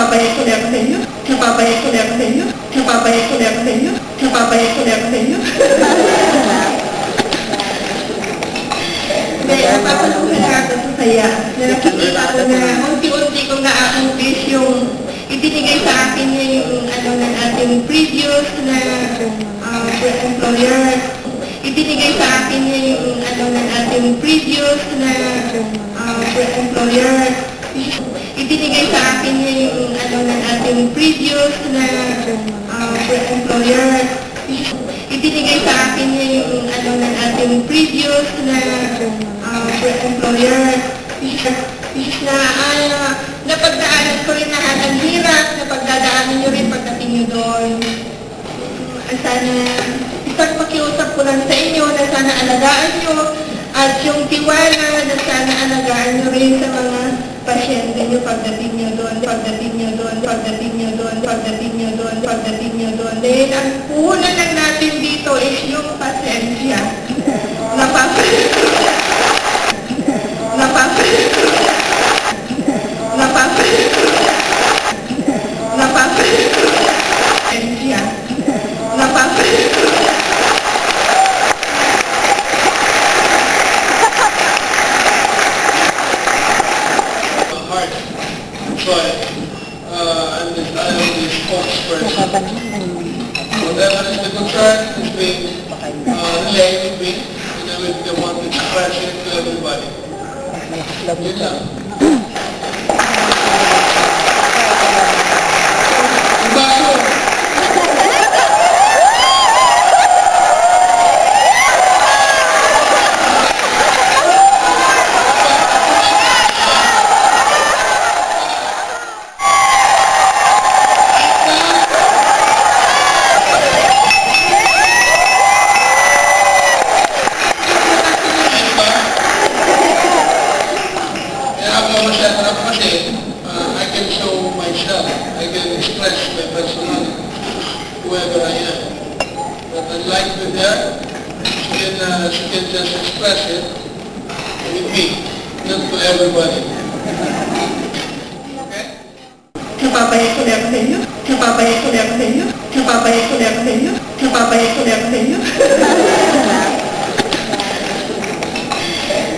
Napapayag ko na ako sa inyo. Napapayag ko na ako sa inyo. Napapayag ko na ako sa inyo. Napapayag ko na ako sa inyo. Hindi, napapaluhan na ako sa saya. Na nakikita ko na unti-unti kong na-accomplish yung ibinigay sa akin niya yung ano ng ating previous na uh, employer. Ibinigay sa akin niya yung ano ng ating previous na uh, employer. Ibinigay sa akin niya yung ano ng ating previous na uh, employer. Ibinigay sa akin niya yung ano ng ating previous na uh, employer. Na uh, napagdaanan ko rin lahat ang hirap, napagdadaanan nyo rin pagdating nyo doon. Sana isang pakiusap ko lang sa inyo na sana alagaan nyo at yung tiwala na sana alagaan nyo rin sa mga pasyente nyo pagdating nyo doon, pagdating nyo doon, pagdating nyo doon, pagdating nyo doon, pagdating nyo doon. Dahil ang puhunan lang natin Whatever is the concern is being uh, relayed with me, and I will be the one to express it to everybody. Yun masyado ako kasi, uh, I can show myself, I can express my personality, whoever I am. But unlike with her, she can, uh, she can just express it with me, not to everybody. Okay? Napapayag ko na ako sa inyo. Napapayag ko na ako sa inyo. Napapayag ko na ako sa inyo. Napapayag ko na sa inyo.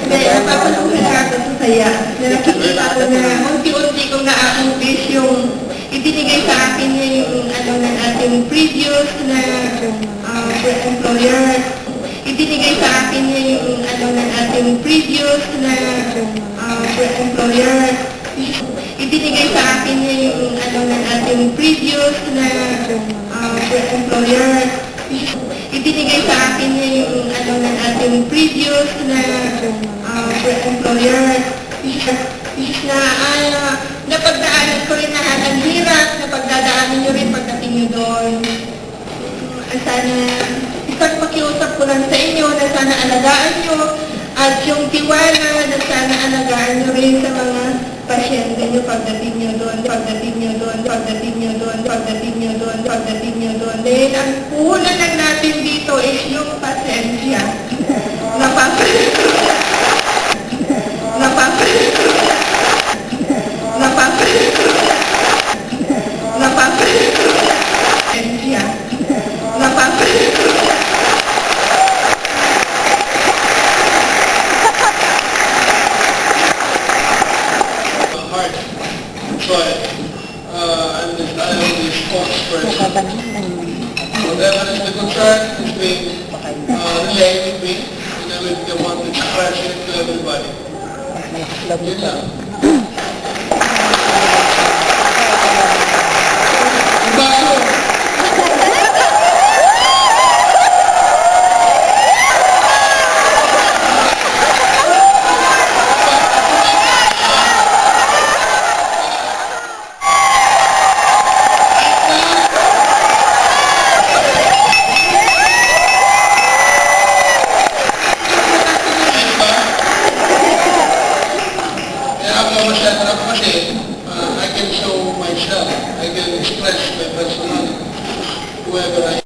Hindi, napapaluhan na ako sa saya. Na nakikita ko na unti-unti kong na-accomplish yung ibinigay sa akin niya yung ano ng ating previous na uh, employer. Ibinigay sa akin niya yung ano ng ating previous na uh, employer. Ibinigay sa akin niya yung ano ng ating previous na uh, employer. Ibinigay sa akin niya yung ano ng ating previous na uh, employer. Na uh, napagdaanan ko rin lahat ang hirap, napagdadaanan nyo rin pagdating nyo doon. Sana isang pakiusap ko lang sa inyo na sana alagaan nyo at yung tiwala na sana alagaan nyo rin sa mga pasyente nyo pagdating nyo doon, pagdating nyo doon, pagdating nyo doon, pagdating nyo doon, pagdating nyo doon. Dahil ang puhunan Whatever is the concern is being one to express it to. Kaya ako masyado ako kasi, uh, I can show myself, I can express my personality, whoever I